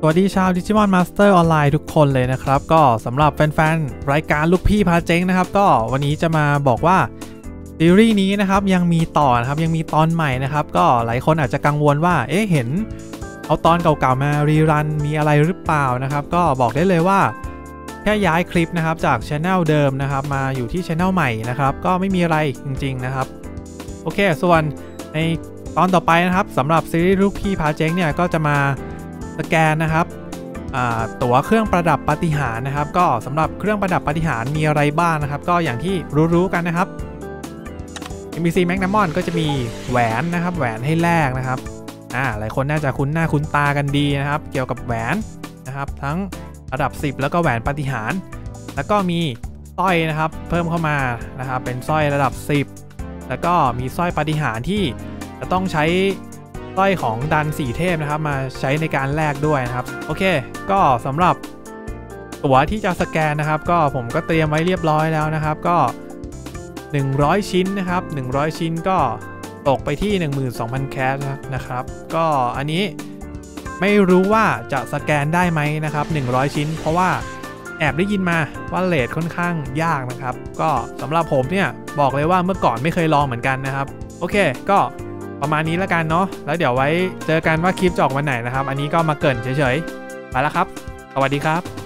สวัสดีชาวดิจิมอนมาสเตอร์ออนไลน์ทุกคนเลยนะครับ ก็สำหรับแฟนๆ รายการลูกพี่พาเจ๊งนะครับ ก็วันนี้จะมาบอกว่าซีรีส์นี้นะครับยังมีต่อนะครับยังมีตอนใหม่นะครับ ก็หลายคนอาจจะกังวลว่าเอ๊ะเห็น เอาตอนเก่าๆมารีรันมีอะไรหรือเปล่านะครับ ก็บอกได้เลยว่าแค่ย้ายคลิปนะครับจากช anel เดิมนะครับมาอยู่ที่ช anel ใหม่นะครับ ก็ไม่มีอะไรจริง ๆนะครับ โอเค ส่วนในตอนต่อไปนะครับสำหรับซีรีส์ลูกพี่พาเจ๊งเนี่ยก็จะมา สแกนนะครับตั๋วเครื่องประดับปฏิหารนะครับ ก็สำหรับเครื่องประดับปฏิหารมีอะไรบ้างนะครับ ก็อย่างที่รู้ๆกันนะครับ MBC Magnamon ก็จะมีแหวนนะครับ แหวนให้แลกนะครับอ่าหลายคนน่าจะคุ้นหน้าคุ้นตากันดีนะครับ เกี่ยวกับแหวนนะครับ ทั้งระดับ 10 แล้วก็แหวนปฏิหาร แล้วก็มีสร้อยนะครับ เพิ่มเข้ามานะครับ เป็นสร้อยระดับ 10 แล้วก็มีสร้อยปฏิหารที่จะต้องใช้ สร้อยของดันสีเทพนะครับ มาใช้ในการแลกด้วยนะครับ โอเค ก็สำหรับตั๋วที่จะสแกนนะครับ ก็ผมก็เตรียมไว้เรียบร้อยแล้วนะครับ ก็ 100 ชิ้นนะครับ 100 ชิ้นก็ตกไปที่ 12,000 แคสนะครับ ก็อันนี้ไม่รู้ว่าจะสแกนได้ไหมนะครับ 100 ชิ้น เพราะว่าแอบได้ยินมาว่าเลทค่อนข้างยากนะครับ ก็สำหรับผมเนี่ยบอกเลยว่าเมื่อก่อนไม่เคยลองเหมือนกันนะครับ โอเค ก็ ประมาณนี้แล้วกันเนาะแล้วเดี๋ยวไว้เจอกันว่าคลิปจะออกวันไหนนะครับ อันนี้ก็มาเกินเฉยๆไปแล้วครับ สวัสดีครับ